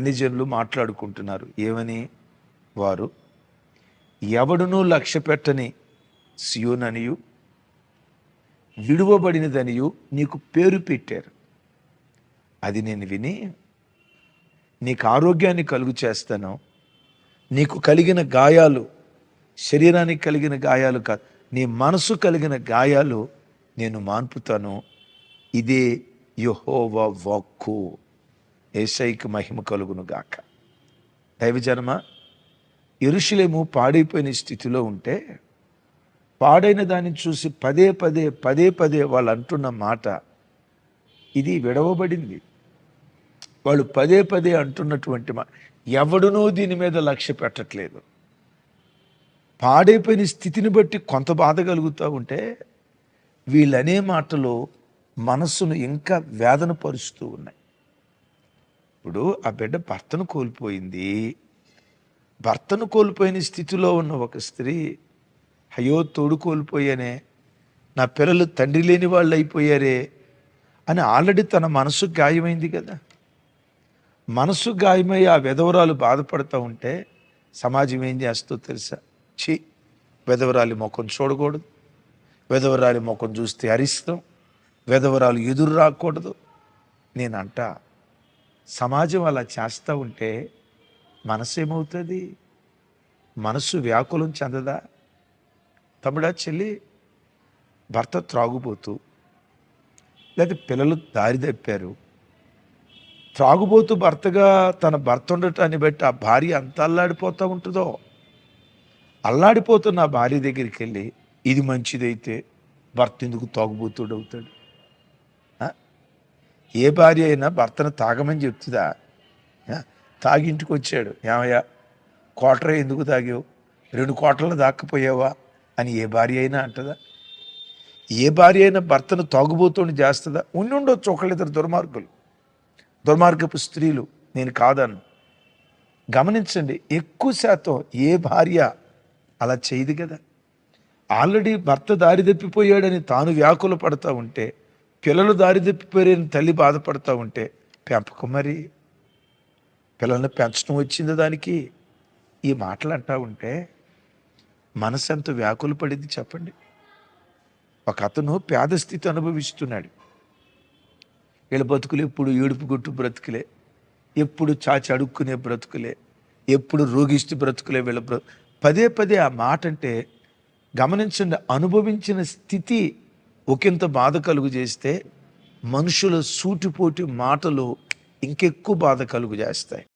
నిజనులు మాట్లాడుకుంటున్నారు. ఏమని? వారు ఎవడునూ లక్ష్య పెట్టని సియోననియు విడువబడినదనియు నీకు పేరు పెట్టారు. అది నేను విని నీకు ఆరోగ్యాన్ని కలుగు చేస్తాను. నీకు కలిగిన గాయాలు శరీరానికి కలిగిన గాయాలు కాదు నీ మనసు కలిగిన గాయాలు నేను మాన్పుతాను. ఇదే యహోవా వాక్కు. ఏసైకి మహిమ కలుగును గాక. దైవజనమ ఇరుషులేము పాడైపోయిన స్థితిలో ఉంటే పాడైన దాన్ని చూసి పదే పదే పదే పదే వాళ్ళు అంటున్న మాట ఇది విడవబడింది. వాళ్ళు పదే పదే అంటున్నటువంటి మా ఎవడునూ దీని మీద లక్ష్య పెట్టట్లేదు. పాడైపోయిన స్థితిని బట్టి కొంత బాధ కలుగుతూ ఉంటే వీళ్ళనే మాటలు మనస్సును ఇంకా వేదన పరుస్తూ ఉన్నాయి. ఇప్పుడు ఆ బిడ్డ భర్తను కోల్పోయింది. భర్తను కోల్పోయిన స్థితిలో ఉన్న ఒక స్త్రీ అయ్యో తోడు కోల్పోయానే నా పిల్లలు తండ్రి లేని వాళ్ళు అయిపోయారే అని ఆల్రెడీ తన మనసు గాయమైంది కదా. మనసు గాయమై ఆ విధవరాలు బాధపడుతూ ఉంటే సమాజం ఏం చేస్తో తెలుసా? ఛీ విధవరాలి ముఖం చూడకూడదు. విధవరాలి ముఖం చూస్తే అరిస్తాం. విధవరాలు ఎదురు రాకూడదు. నేనంట సమాజం అలా చేస్తూ ఉంటే మనసు ఏమవుతుంది? మనసు వ్యాకులం చెందదా? తమ్ముడా చెల్లి భర్త త్రాగుబోతూ లేదా పిల్లలు దారి తప్పారు. త్రాగుబోతూ భర్తగా తన భర్త ఉండటాన్ని బట్టి ఆ భార్య అంత అల్లాడిపోతూ ఉంటుందో? అల్లాడిపోతున్న ఆ భార్య దగ్గరికి వెళ్ళి ఇది మంచిదైతే భర్త ఎందుకు తాగుబోతుడు అవుతాడు ఏ భార్య అయినా భర్తను తాగమని చెప్తుందా? తాగింటికి తాగి ఇంటికి వచ్చాడు. ఏమయ్యా? కోటర ఎందుకు తాగావు? రెండు కోటలను దాక్కపోయావా? అని ఏ భార్య అయినా అంటదా? ఏ భార్య అయినా భర్తను తాగుబోతుని చేస్తుందా? ఉండి ఉండొచ్చు ఒకళ్ళిద్దరు దుర్మార్గులు. దుర్మార్గపు స్త్రీలు నేను కాదను గమనించండి ఎక్కువ శాతం ఏ భార్య అలా చేయదు కదా. ఆల్రెడీ భర్త దారి తప్పిపోయాడని తాను వ్యాకుల పడతా ఉంటే పిల్లలు దారి తల్లి బాధపడతా ఉంటే పెంపకం మరి. పిల్లల్ని పెంచడం వచ్చింది దానికి. ఈ మాటలు అంటా ఉంటే మనసు ఎంత వ్యాకులు పడింది చెప్పండి. ఒక అతను పేద స్థితి అనుభవిస్తున్నాడు. వీళ్ళ బతుకులు ఎప్పుడు ఏడుపు గుట్టు బ్రతుకులే. ఎప్పుడు చాచి అడుక్కునే బ్రతుకులే. ఎప్పుడు రోగిష్టి బ్రతుకులే వీళ్ళ బ్ర. పదే పదే ఆ మాట అంటే గమనించండి అనుభవించిన స్థితి ఒకంత బాధ కలుగు చేస్తే మనుషుల సూటిపోటి మాటలు ఇంకెక్కువ బాధ కలుగు చేస్తాయి.